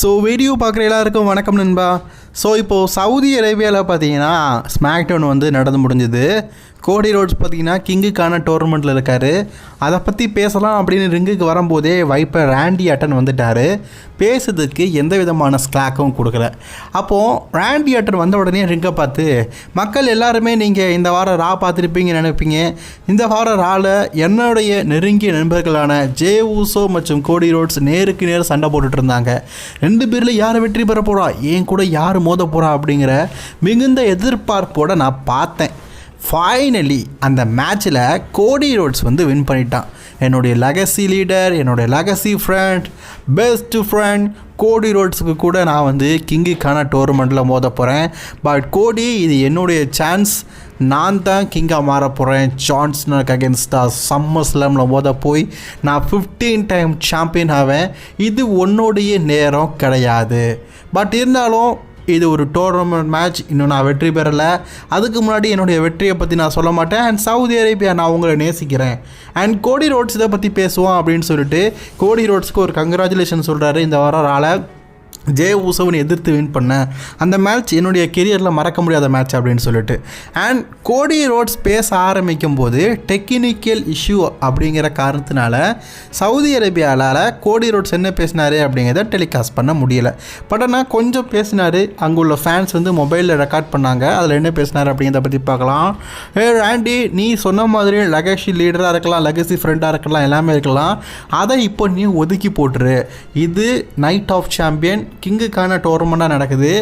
So video பார்க்குற எல்லாருக்கும் வணக்கம் நண்பா. ஸோ இப்போது சவுதி அரேபியாவில் பார்த்தீங்கன்னா ஸ்மாக்டவுன் வந்து நடந்து முடிஞ்சுது. கோடி ரோட்ஸ் பார்த்தீங்கன்னா கிங்குக்கான டோர்னமெண்ட்டில் இருக்கார். அதை பற்றி பேசலாம் அப்படின்னு ரிங்குக்கு வரும்போதே வைப்பர் ரேண்டி அட்டன் வந்துட்டார். பேசுறதுக்கு எந்த விதமான ஸ்லாக்கும் கொடுக்கல. அப்போது ரேண்டி அட்டன் வந்த உடனே ரிங்கை பார்த்து மக்கள் எல்லாருமே நீங்கள் இந்த வாரம் ரா பார்த்துருப்பீங்க நினைப்பீங்க. இந்த வாரம் ராவில் என்னுடைய நெருங்கிய நண்பர்களான ஜே ஊசோ மற்றும் கோடி ரோட்ஸ் நேருக்கு நேர் சண்டை போட்டுட்டு இருந்தாங்க. ரெண்டு பேரில் யார் வெற்றி பெற? போகிறா என் கூட யார் மோத போகிறா அப்படிங்கிற மிகுந்த எதிர்பார்ப்போடு நான் பார்த்தேன். ஃபைனலி அந்த மேட்ச்சில் கோடி ரோட்ஸ் வந்து வின் பண்ணிட்டான். என்னுடைய லெகசி லீடர் என்னுடைய லெகசி ஃப்ரெண்ட் பெஸ்ட் ஃப்ரெண்ட் கோடி ரோட்ஸுக்கு கூட நான் வந்து கிங்குக்கான டோர்னமெண்ட்டில் மோத போகிறேன் பட் கோடி இது என்னுடைய சான்ஸ் நான் தான் கிங்காக மாற போகிறேன் ஜான்ஸ்னருக்கு அகேன்ஸ்டாக சம்மர் ஸ்லாமில் மோத போய் நான் ஃபிஃப்டீன் டைம் சாம்பியன் ஆவேன். இது உன்னுடைய நேரம் கிடையாது. பட் இருந்தாலும் இது ஒரு டோர்னமெண்ட் மேட்ச் இன்னும் நான் வெற்றி பெறலை. அதுக்கு முன்னாடி என்னுடைய வெற்றியை பற்றி நான் சொல்ல மாட்டேன். அண்ட் சவுதி அரேபியா நான் உங்களை நேசிக்கிறேன். அண்ட் கோடி ரோட்ஸ் இதை பற்றி பேசுவோம் அப்படின்னு சொல்லிட்டு கோடி ரோட்ஸ்க்கு ஒரு கங்க்ராச்சுலேஷன் சொல்கிறாரு இந்த வாரம் ஆளை ஜே ஊசவன் எதிர்த்து வின் பண்ணேன் அந்த மேட்ச் என்னுடைய கெரியரில் மறக்க முடியாத மேட்ச் அப்படின்னு சொல்லிட்டு. அண்ட் கோடி ரோட்ஸ் பேச ஆரம்பிக்கும் போது டெக்னிக்கல் இஷ்யூ அப்படிங்கிற காரணத்தினால சவுதி அரேபியாவில் கோடி ரோட்ஸ் என்ன பேசினாரு அப்படிங்கிறத டெலிகாஸ்ட் பண்ண முடியலை. பட் ஆனால் கொஞ்சம் பேசினார். அங்கே உள்ள ஃபேன்ஸ் வந்து மொபைலில் ரெக்கார்ட் பண்ணாங்க. அதில் என்ன பேசினார் அப்படிங்கிறத பற்றி பார்க்கலாம். ஏ ஆண்டி நீ சொன்ன மாதிரி லகேஷி லீடராக இருக்கலாம் லெகசி ஃப்ரெண்டாக இருக்கலாம் எல்லாமே இருக்கலாம். அதை இப்போ நீ ஒதுக்கி போட்டுரு. இது நைட் ஆஃப் சாம்பியன் கிங்குக்கான டோர்னமெண்ட்டாக நடக்குது.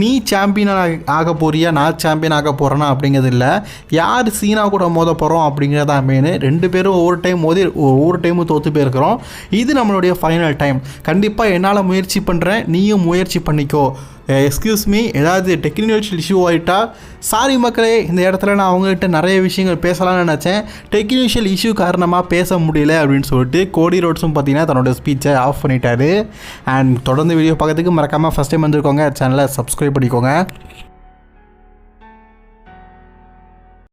நீ சாம்பியனாக ஆக போறியா? நான் சாம்பியன் ஆக போகிறேனா அப்படிங்கிறது இல்லை யார் சீனா கூட மோத போகிறோம் அப்படிங்கிறதா மெயின் ரெண்டு பேரும் ஒவ்வொரு டைம் மோதி ஒவ்வொரு டைமும் தோற்று போயிருக்கிறோம். இது நம்மளுடைய ஃபைனல் டைம் கண்டிப்பாக என்னால் முயற்சி பண்ணுறேன் நீயும் முயற்சி பண்ணிக்கோ. எக்ஸ்கியூஸ் மீ ஏதாவது டெக்னிக்கல் இஷ்யூ ஆகிட்டா சாரி மக்களே இந்த இடத்துல நான் அவங்ககிட்ட நிறைய விஷயங்கள் பேசலாம்னு நினச்சேன். டெக்னிஷியல் இஷ்யூ காரணமாக பேச முடியல அப்படின்னு சொல்லிட்டு கோடி ரோட்ஸும் பார்த்தீங்கன்னா தன்னோட ஸ்பீச்சை ஆஃப் பண்ணிட்டாரு. அண்ட் தொடர்ந்து வீடியோ பார்க்கறதுக்கு மறக்காமல் ஃபஸ்ட் டைம் வந்திருக்கோங்க. சேனலை சப்ஸ்கிரைப் பண்ணிக்கோங்க.